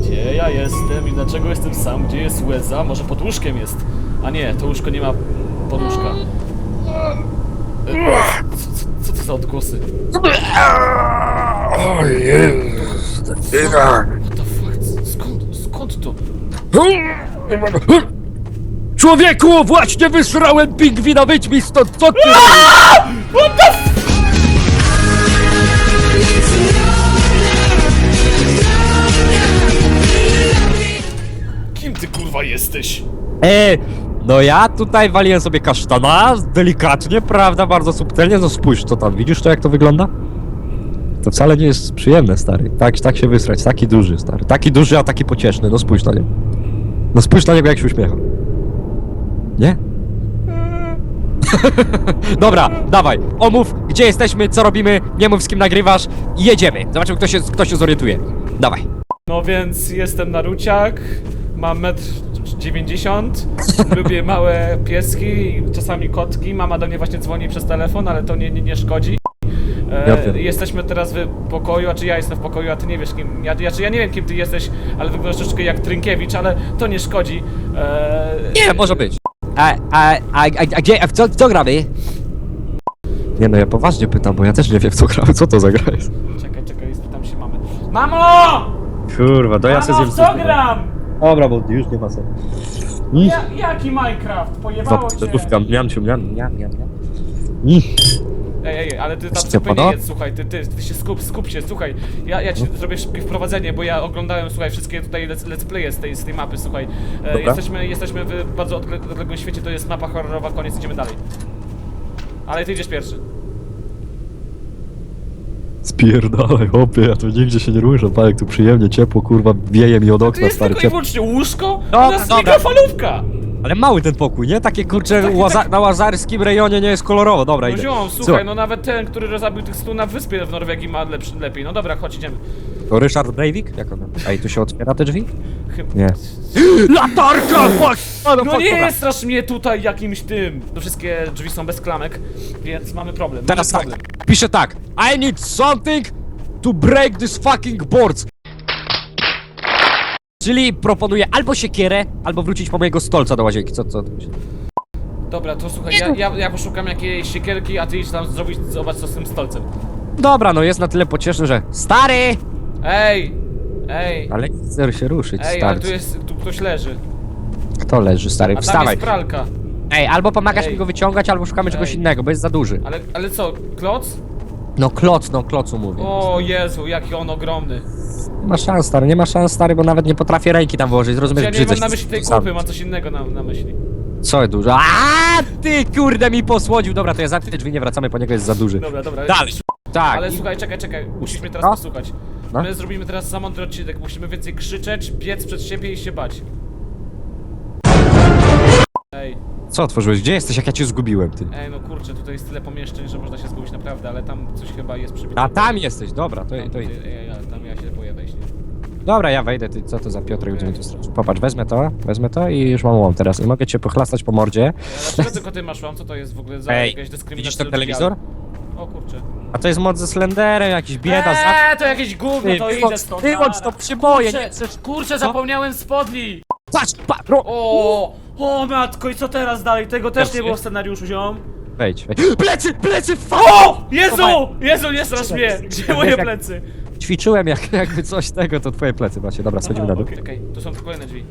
Gdzie ja jestem i dlaczego jestem sam? Gdzie jest łeza? Może pod łóżkiem jest? A nie, to łóżko nie ma poduszka. E, Co, co, to za odgłosy? O jest. What Człowieku, właśnie wysrałem pingwina, wyjdź mi stąd, co ty? Kim ty kurwa jesteś? E, no ja tutaj waliłem sobie kasztana, delikatnie, prawda, bardzo subtelnie, no spójrz, co tam, widzisz to, jak to wygląda? To wcale nie jest przyjemne, stary, tak, tak się wysrać, taki duży, stary, taki duży, a taki pocieszny, no spójrz na niego. No spójrz na niego, jak się uśmiecha. Nie? Dobra, dawaj, omów, gdzie jesteśmy, co robimy, nie mów z kim nagrywasz i jedziemy. Zobaczymy, kto się, kto się zorientuje. Dawaj. No więc jestem Naruciak, mam metr 90, lubię małe pieski i czasami kotki, mama do mnie właśnie dzwoni przez telefon, ale to nie, nie, nie szkodzi. Ja E, wiem. jesteśmy teraz w pokoju, a czy ja jestem w pokoju, a ty nie wiesz kim, ja, ja, czy ja nie wiem kim ty jesteś, ale wyglądasz troszeczkę jak Trynkiewicz, ale to nie szkodzi. E, Nie, może być. A, a, a, a, a gdzie, a w co, w co gramy? Nie no, ja poważnie pytam, bo ja też nie wiem w co gramy, co to za gra jest? Czekaj, czekaj, spytam się mamy. Mamo! Kurwa, to Mamo, w co gram? Dobra, bo już nie ma sensu. Ja, jaki Minecraft? Pojebało cię. Miam miam, miam, miam, miam. Mm. Ej, ej, ale ty tam zupy nie pada? jedz, słuchaj, ty, ty, ty się skup, skup się, słuchaj. Ja, ja ci No. zrobię szybkie wprowadzenie, bo ja oglądałem, słuchaj, wszystkie tutaj let's, let's playe z tej, z tej mapy, słuchaj. E, jesteśmy, jesteśmy w bardzo odle- odległym świecie, to jest mapa horrorowa, koniec, idziemy dalej. Ale ty idziesz pierwszy. Spierdalaj, hopie, ja tu nigdzie się nie ruszę, pa, jak tu przyjemnie, ciepło, kurwa, wieje mi od To okna, jest stary, tylko i ciepło. wyłącznie łóżko, to jest dobra. mikrofalówka! Ale mały ten pokój, nie? Takie, kurcze, Taki- łaza- taki- na łazarskim rejonie nie jest kolorowo, dobra, No idę. ziom, słuchaj, no nawet ten, który rozabił tych stu na wyspie w Norwegii ma lepszy, lepiej. No dobra, chodź, idziemy. To Ryszard Breivik? Jak on? Ej, tu się otwiera te drzwi? Chyba... Nie. Latarka! Fuck! No nie strasz mnie tutaj jakimś tym. To wszystkie drzwi są bez klamek, więc mamy problem. Teraz mamy tak, problem. piszę tak. I need something to break this fucking boards. Czyli proponuję albo siekierę, albo wrócić po mojego stolca do łazienki. Co, co? Dobra, to słuchaj, ja, ja, ja poszukam jakiejś siekierki, a ty idź tam zrobić, zobacz co z tym stolcem. Dobra, no jest na tyle pocieszny, że... Stary! Ej! Ej! Ale nie chcę się ruszyć, Ej, ale stary. tu jest, tu ktoś leży. Kto leży, stary? A tam Wstawaj. jest pralka. Ej, albo pomagasz Ej. mi go wyciągać, albo szukamy czegoś Ej. innego, bo jest za duży. Ale, ale co, kloc? No kloc, no klocu mówię. O Jezu, jaki on ogromny. Nie ma szans, stary, nie ma szans, stary, bo nawet nie potrafię ręki tam włożyć, rozumiesz? Ja nie Brzydzę mam na się myśli tej sam. kupy, mam coś innego na, na myśli. Co dużo? A ty kurde mi posłodził. Dobra, to ja zamknę drzwi, nie wracamy, po niego jest za duży. Dobra, dobra. Dalej. Tak. Ale i- słuchaj, czekaj, czekaj, musisz mnie teraz No. posłuchać. No. My zrobimy teraz za mądry odcinek, musimy więcej krzyczeć, biec przed siebie i się bać. Co otworzyłeś? Gdzie jesteś, jak ja cię zgubiłem, ty? ej, no kurczę, tutaj jest tyle pomieszczeń, że można się zgubić naprawdę, ale tam coś chyba jest przybite. A tam jesteś, dobra, to, to Ej, idę. ej, ej, tam ja się boję wejść. nie? Dobra, ja wejdę, ty co to za Piotrek będzie mi tu stracił. Popatrz, wezmę to, wezmę to i już mam łom teraz. I mogę cię pochlastać po mordzie. Ej, a Dlaczego tylko ty masz łam? Co to jest w ogóle za Ej, jakaś dyskryminacja? widzisz ten telewizor? O kurczę. A to jest moc ze Slenderem, jakiś bieda, za... Eee, to jakieś gówno, Ty, to wyłącz- idę stąd. wyłącz nara. to, Kurczę, nie chcesz- Kurczę, Co? zapomniałem spodni! Patrz, patrz, ro... O, o matko, i co teraz dalej? Tego też nie było w scenariuszu, ziom. Wejdź, wejdź. Plecy, plecy, fuck! O! Jezu! Jezu, nie strasz mnie! Gdzie moje Jak- plecy? Ćwiczyłem jak, jakby coś tego, to twoje plecy macie. Dobra, schodzimy na dół. Okej, okej, tu są kolejne drzwi.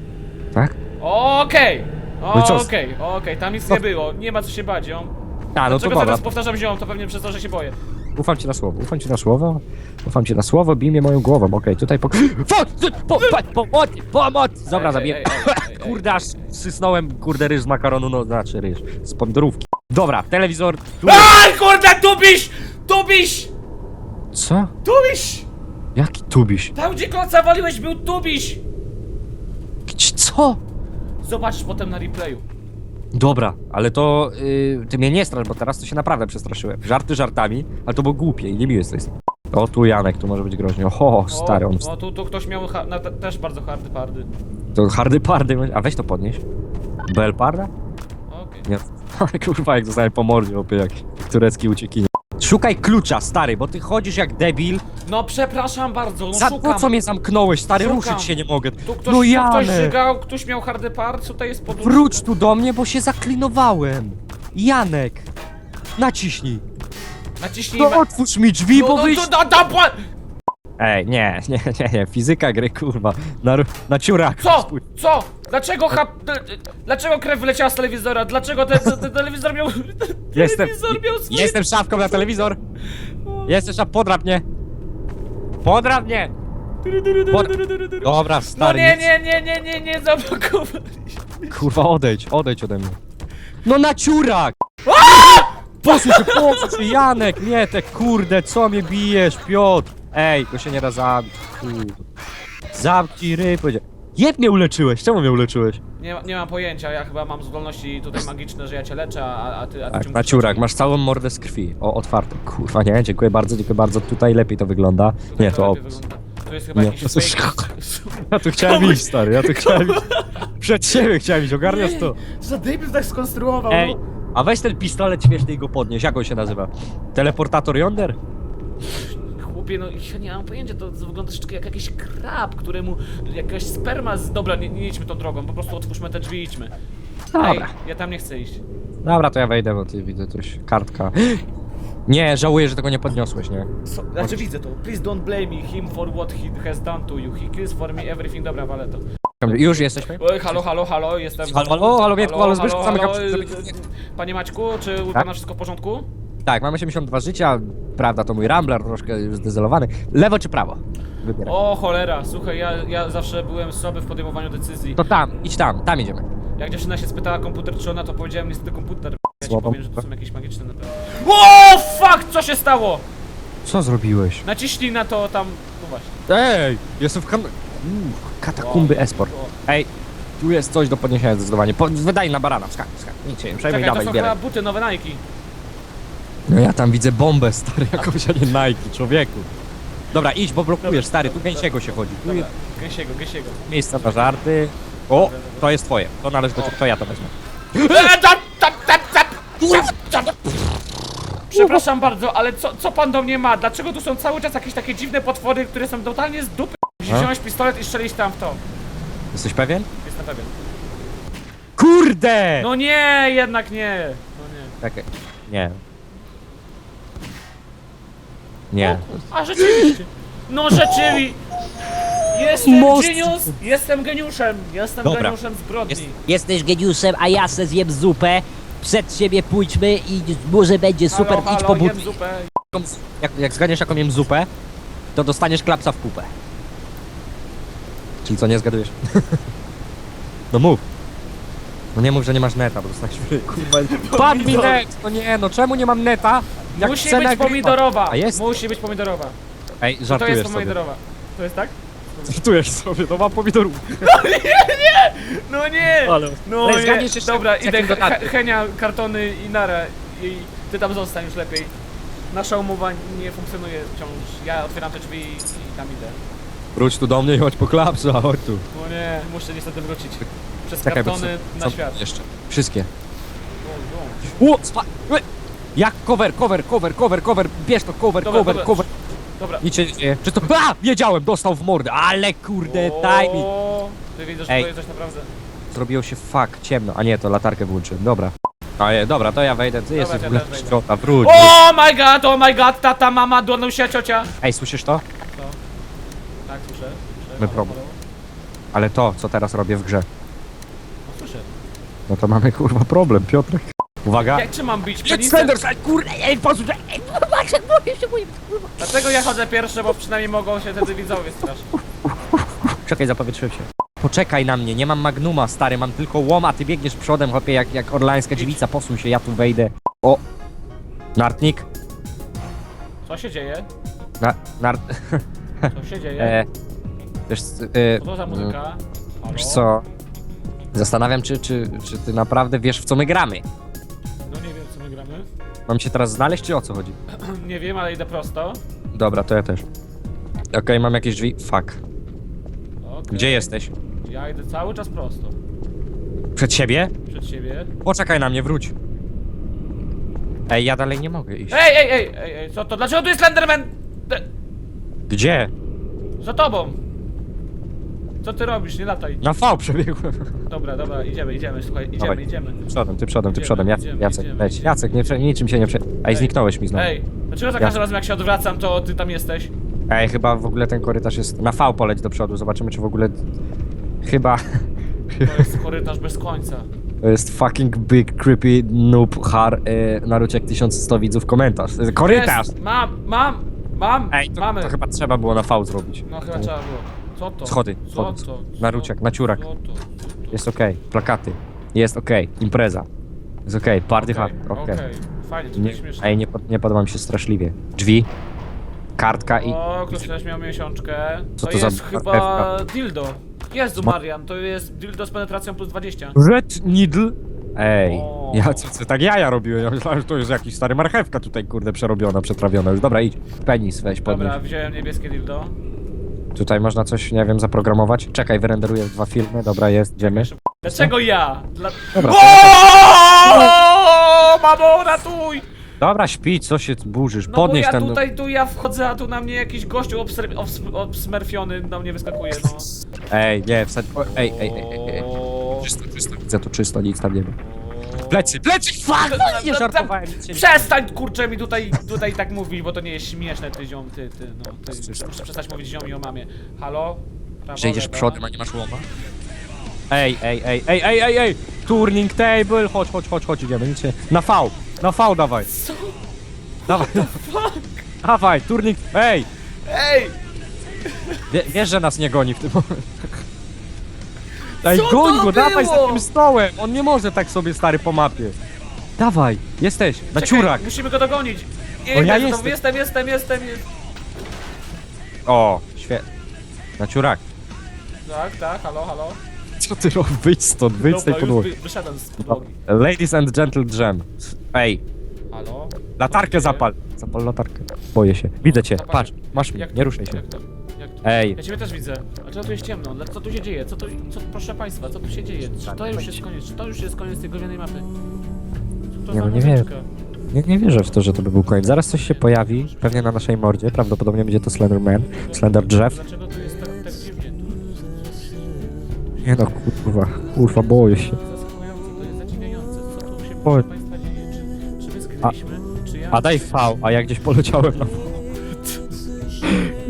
Tak? Okej! No i co? Okej, okej, tam nic nie było, nie ma co się bać, ziom. A, no to Dlaczego dobra. teraz powtarzam ziom, to pewnie przez to, że się boję. Ufam ci na słowo, ufam ci na słowo, ufam ci na słowo, bij mnie moją głową, okej, tutaj po... Fuck! Po, po, pomoc, pomoc! Dobra, Ej, zabiję... ej, ej, Kurde, aż sysnąłem, kurde, ryż z makaronu, no, znaczy ryż, z pomidorówki. Dobra, telewizor, tu... Aj, kurde, tubiś! Tubiś! Co? Tubiś! Jaki tubiś? Tam, gdzie kloca waliłeś, był tubiś! Gdzie- Co? Zobaczysz potem na replayu. Dobra, ale to y, ty mnie nie strasz, bo teraz to się naprawdę przestraszyłem. Żarty żartami, ale to było głupie i niemiłe z tej strony. O, tu Janek, tu może być groźnie. O, stary, on... O, tu, tu ktoś miał ha- na, te, też bardzo hardy pardy. To hardy pardy, a weź to podnieś. Bel parda? Okej. Nie. Ale kurwa, jak zostałem po mordzie, opie, jak turecki uciekinier. Szukaj klucza, stary, bo ty chodzisz jak debil. No przepraszam bardzo, no Za szukam. po co mnie zamknąłeś, stary? Szukam. Ruszyć się nie mogę. Tu ktoś, no tu ktoś Janek, żygał, ktoś miał hardy part, tutaj jest podłóżka. wróć tu do mnie, bo się zaklinowałem. Janek, naciśnij. Naciśnij... No otwórz mi drzwi, no, bo no, wyjść... to, da, da, bła- Ej, nie, nie, nie, nie, fizyka gry, kurwa. Na, ru- na ciurak. Co? Co? Dlaczego ha... Dlaczego krew wyleciała z telewizora? Dlaczego ten, ten, ten telewizor miał... Jestem, Telewizor miał swoje... jestem szafką na telewizor. Jestem szaf, podrap mnie. Podrap mnie. Dobra, No stary. nie, nie, nie, nie, nie, nie, zablokowali. Kurwa, odejdź, odejdź ode mnie. No na ciurak! Posuń się, posuń się, Janek, nie, te kurde, co mnie bijesz, Piotr? Ej, to się nie da zabić, kurde. Zamknij ryj, powiedział. Jeb mnie uleczyłeś, czemu mnie uleczyłeś? Nie, ma- nie mam pojęcia, ja chyba mam zdolności tutaj magiczne, że ja cię leczę, a, a ty... A ty Tak, ciurak, kroki. masz całą mordę z krwi, o, otwarte. Kurwa, nie, dziękuję bardzo, dziękuję bardzo, tutaj lepiej to wygląda. Tutaj Nie, to lepiej opis. wygląda. To jest chyba Nie, jakiś to jest- fake. Ja tu chciałem iść, stary, ja tu chciałem iść. Przed siebie chciałem iść, ogarniasz to? Za debil tak skonstruował, Ej, no. A weź ten pistolet śmieszny i go podnieś, jak on się nazywa? Teleportator yonder? Chłopie, no ja nie mam pojęcia, to wygląda troszeczkę jak jakiś krab, któremu jakaś sperma z... Dobra, nie, nie idźmy tą drogą, po prostu otwórzmy te drzwi i idźmy. Ej, Dobra. ja tam nie chcę iść. Dobra, to ja wejdę, bo ty widzę coś. Kartka. Nie, żałuję, że tego nie podniosłeś, nie? So, znaczy widzę to. Please don't blame me him for what he has done to you. He kills for me everything. Dobra, wale to. Już jesteśmy? Oj, halo, halo, halo, jestem... Halo, halo, halo, Wietku, halo, Zbyszku, zamykam się. y, y, Panie Maćku, czy u Tak? pana wszystko w porządku? Tak, mam 82 życia, prawda, to mój Rambler, troszkę zdezelowany. Lewo czy prawo? Wybieraj. O cholera, słuchaj, ja, ja zawsze byłem słaby w podejmowaniu decyzji. To tam, idź tam, tam idziemy. Jak dziewczyna się spytała komputer czy ona, to powiedziałem niestety komputer. Ja ci Słabo. powiem, że to są jakieś magiczne naprawdę. O fuck, co się stało? Co zrobiłeś? Naciśnij na to tam, no właśnie. Ej, jestem w kan... Uuu, katakumby esport. Ej, tu jest coś do podniesienia zdecydowanie. Po, wydaj na barana, skak, skak. Nic się nie przejmuj, Czekaj, to dawaj, są bieraj. chyba buty, nowe Nike. No ja tam widzę bombę, stary, jakąś, a nie Nike, człowieku. Dobra, idź, bo blokujesz, stary, tu gęsiego się chodzi. Tu Dobra, gęsiego, gęsiego. miejsca na żarty. O, to jest twoje, to należy do ciebie, to ja to wezmę. E, tap, tap, tap, tap, tap, tap. Przepraszam bardzo, ale co, co pan do mnie ma? Dlaczego tu są cały czas jakieś takie dziwne potwory, które są totalnie z dupy? Musisz wziąć pistolet i strzelić tam w to. Jesteś pewien? Jestem pewien. Kurde! No nie, jednak nie. No nie. Czekaj, nie. Nie. A rzeczywiście. No rzeczywiście. Jestem Most. geniusz, jestem geniuszem, jestem Dobra. geniuszem zbrodni. Jest- Jesteś geniuszem, a ja se zjem zupę. Przed siebie pójdźmy i może będzie super, halo, idź po jem buty. zupę. Jak, jak zgadniesz jaką jem zupę, to dostaniesz klapsa w pupę. Czyli co, nie zgadujesz? no mów. No nie mów, że nie masz neta, bo dostaniesz kurwa. Padł mi net! No nie, no czemu nie mam neta? Jak Musi chcę być nagrywać? pomidorowa. A jest? Musi być pomidorowa. Ej, To żartujesz jest sobie. pomidorowa. To jest tak? Żartujesz sobie, to mam pomidorów. No nie! Ale- No Ale nie! zgadniesz jeszcze Dobra, idę, he, dodatkiem. Henia, kartony i nara. I ty tam zostań już lepiej. Nasza umowa nie funkcjonuje wciąż. Ja otwieram te drzwi i tam idę. Wróć tu do mnie i chodź po klapsa, chodź tu. No nie, muszę niestety wrócić. Przez Czekaj, bo kartony co- na świat. Jeszcze. Wszystkie. O, o. O, spa... e! Jak cover, cover, cover, cover, cover, bierz to cover, Dobra, cover, dobra. cover. Dobra. Nic się nie dzieje. Czy to... A! Wiedziałem, dostał w mordę, ale kurde, mi. O, Ty widzisz, że Ej. to jest coś naprawdę. Zrobiło się fuck, ciemno. A nie, to latarkę włączyłem, dobra. A nie, dobra, to ja wejdę, ty jesteś ja w ogóle też wejdę. szczota, wróć. Oh my god, oh my god, tata, mama, dłonusia, ciocia. Ej, słyszysz to? Tak, słyszę. słyszę. My Halo, problem. halo. Ale to, co teraz robię w grze. No słyszę. No to mamy kurwa problem, Piotrek. Uwaga. Jak czy mam bić Jedź penisem? Slenderson, kurde, ej, posłuchaj, ej, kurwa, się boję, się boję, kurwa. Dlatego ja chodzę pierwszy, bo przynajmniej mogą się wtedy widzowie straszyć. Czekaj, zapowietrzyłem się. Poczekaj na mnie, nie mam magnuma, stary, mam tylko łom, a ty biegniesz przodem, chłopie, jak, jak orlańska dziewica, posuń się, ja tu wejdę. O! Nartnik? Co się dzieje? Na, nart... Co się dzieje? E, wiesz, e, Co to za muzyka? Halo? wiesz co? Zastanawiam się, czy, czy ty naprawdę wiesz, w co my gramy. No nie wiem, co my gramy. Mam się teraz znaleźć, czy o co chodzi? Nie wiem, ale idę prosto. Dobra, to ja też. Okej, mam jakieś drzwi. Fuck. Okej. Gdzie jesteś? Ja idę cały czas prosto. Przed siebie? Przed siebie. Poczekaj na mnie, wróć. Ej, ja dalej nie mogę iść. Ej, ej, ej, ej, ej, co to? Dlaczego tu jest Slenderman? Te- Gdzie? Za tobą. Co ty robisz? Nie lataj. Na V przebiegłem. Dobra, dobra, idziemy, idziemy, słuchaj, idziemy, Dawaj. idziemy. Ty przodem, ty przodem, ty Idziemy, przodem. Jacek, idziemy, Jacek, idziemy, leć. idziemy. Jacek, nie, prze- niczym się nie prze... Ej, zniknąłeś mi znowu. Ej, dlaczego za Ja- każdym razem jak się odwracam, to ty tam jesteś? Ej, chyba w ogóle ten korytarz jest... Na V poleć do przodu, zobaczymy czy w ogóle... Chyba... To jest korytarz bez końca. To jest fucking big, creepy, noob, har, y, Naruciek 1100 widzów komentarz. To jest Korytarz! Jest, mam, mam, mam, Ej, to, mamy. to chyba trzeba było na V zrobić. No chyba trzeba było. Co to? Schody, Co schody. to? Co Naruciak, naciurak. Co to? Co to? Jest okej, plakaty. Jest okej, impreza. Jest okej, party hard, okej. Okej, fajnie, to Nie, jest śmieszne. ej, nie, pod- nie podoba mi się straszliwie. Drzwi, kartka i... O, ktoś też miał miesiączkę. Co to to za jest chyba marchewka? dildo. Jezu Ma- Marian, to jest dildo z penetracją plus 20. Red Needle? Ej, O. ja co, co, tak jaja robiłem, ja myślałem, że to jest jakiś stary marchewka tutaj, kurde, przerobiona, przetrawiona już. Dobra, idź, penis weź, podnieś. Dobra, wziąłem niebieskie dildo. Tutaj można coś, nie wiem, zaprogramować. Czekaj, wyrenderuję dwa filmy, dobra, jest, idziemy. Dlaczego ja? Dla... Dobra, O, Mamo, ratuj! Dobra, śpi, co się burzysz, No podnieś bo ja ten... tutaj, tu ja wchodzę, a tu na mnie jakiś gościu obsmer- obs- obsmerfiony na mnie wyskakuje, no. Ej, nie, wsadź... O, ej, ej, ej, ej, ej. Czysto, czysto, widzę tu czysto, nic tam nie ma. Plecy, plecy, fuck! No, No, nie no, żartowałem, nic się nie... Przestań kurczę mi tutaj, tutaj tak mówić, bo to nie jest śmieszne, ty ziom, ty, ty, no, ty. Muszę przestać mówić ziomi o mamie. Halo? Prawo, Że idziesz lewo. przodem, a nie masz łoma? Ej, ej, ej, ej, ej, ej, ej! Turning table, chodź, chodź, chodź, chodź, idziemy, się... Na V, na V dawaj, Co? dawaj, dawaj, turning, ej! Ej! Wie, wiesz, że nas nie goni w tym momencie. Co goń to go, dawaj za było? tym stołem! On nie może tak sobie stary po mapie. Dawaj, jesteś, na Czekaj, ciurak. Musimy go dogonić. Nie, O, ja jestem, jestem. jestem, jestem. O, świetnie. Na ciurak. Tak, tak, halo, halo. Co ty robisz? Wyjdź stąd, wyjdź z tej już podłogi. wy- wyszedłem z podłogi. Ladies and gentle jam. Ej, Halo? latarkę zapal. Zapal latarkę. Boję się. Widzę cię, Zapal- patrz, masz mnie, Jak nie ruszaj się. Jak to? Ej, Ja ciebie też widzę. Dlaczego tu jest ciemno? Dla- Co tu się dzieje? Co to, co, proszę państwa, co tu się dzieje? Czy Tak, to już tak. jest koniec? Czy to już jest koniec tej gównianej mapy? Co to za no nie wiem. muzyczka? nie, nie wierzę w to, że to by był koniec. Zaraz coś się pojawi, pewnie na naszej mordzie, prawdopodobnie będzie to Slenderman, Slender Drzew. Dlaczego tu jest tak, tak dziwnie? Nie no, kurwa, kurwa, boję się. To jest zaskakujące, to jest zadziwiające. Co tu się, proszę państwa, dzieje? Czy, czy my zginęliśmy? Czy ja? A daj V, a ja gdzieś poleciałem na V.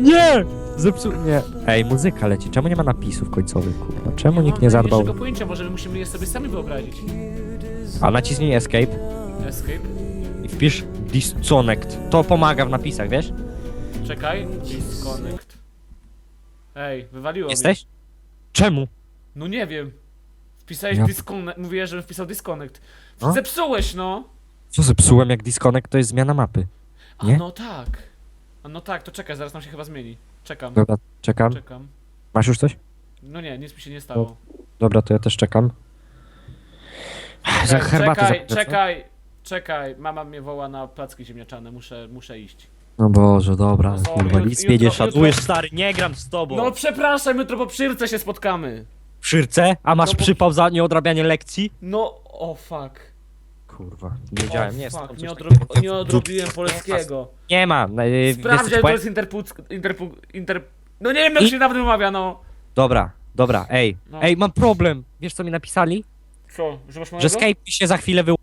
Nie! Zepsu... Nie. Ej, muzyka leci. Czemu nie ma napisów końcowych, kurwa? Czemu nikt nie mam zadbał? najmniejszego pojęcia, może my musimy je sobie sami wyobrazić. A naciśnij Escape Escape. i wpisz Disconnect. To pomaga w napisach, wiesz? Czekaj. Disconnect. Ej, wywaliło mnie. Jesteś? Czemu? No nie wiem. Wpisałeś Ja- disconnect, mówiłeś, żebym wpisał disconnect. No. Zepsułeś, no! Co zepsułem jak Disconnect to jest zmiana mapy. A Nie? no tak. A no tak, to czekaj, zaraz nam się chyba zmieni. Czekam, Dobra, czekam. czekam. Masz już coś? No nie, nic mi się nie stało. Dobra, to ja też czekam. Za Czekaj, herbatę czekaj, czekaj, czekaj. Mama mnie woła na placki ziemniaczane, muszę, muszę iść. No Boże, dobra, No, kurwa, jutro- nic mnie nie jutro- szanujesz, jutro- stary, nie gram z tobą. No przepraszam, jutro po przyrce się spotkamy. W szyrce? A masz No bo- przypał za nieodrabianie lekcji? No, o fuck. Kurwa, nie wiedziałem, nie jest nie, coś odro takiego. nie odrobiłem polskiego. Nie ma, yy, wiesz, co ci to powiem? jest interpuc... interpu... inter... No nie wiem, jak I- się nawet wymawia, no. Dobra, dobra, ej, No. ej, mam problem. Wiesz co mi napisali? Co, że masz Że? Skype mi się za chwilę wyłączy.